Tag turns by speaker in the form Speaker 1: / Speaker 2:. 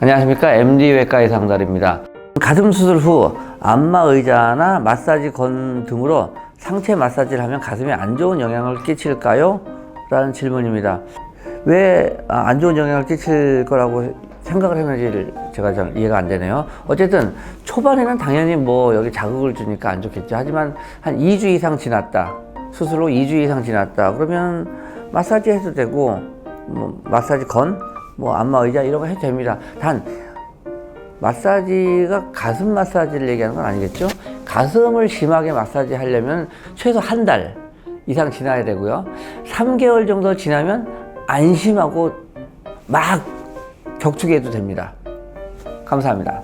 Speaker 1: 안녕하십니까 MD 외과의 상달입니다. 가슴 수술 후 안마 의자나 마사지 건 등으로 상체 마사지를 하면 가슴에 안 좋은 영향을 끼칠까요? 라는 질문입니다. 왜 안 좋은 영향을 끼칠 거라고 생각을 했는지 제가 잘 이해가 안 되네요. 어쨌든 초반에는 당연히 뭐 여기 자극을 주니까 안 좋겠죠. 하지만 한 2주 이상 지났다. 수술 후 2주 이상 지났다. 그러면 마사지 해도 되고 뭐 마사지 건, 뭐 안마 의자 이런 거 해도 됩니다. 단 마사지가 가슴 마사지를 얘기하는 건 아니겠죠? 가슴을 심하게 마사지 하려면 최소 한 달 이상 지나야 되고요. 3개월 정도 지나면 안심하고 막 격투기해도 됩니다. 감사합니다.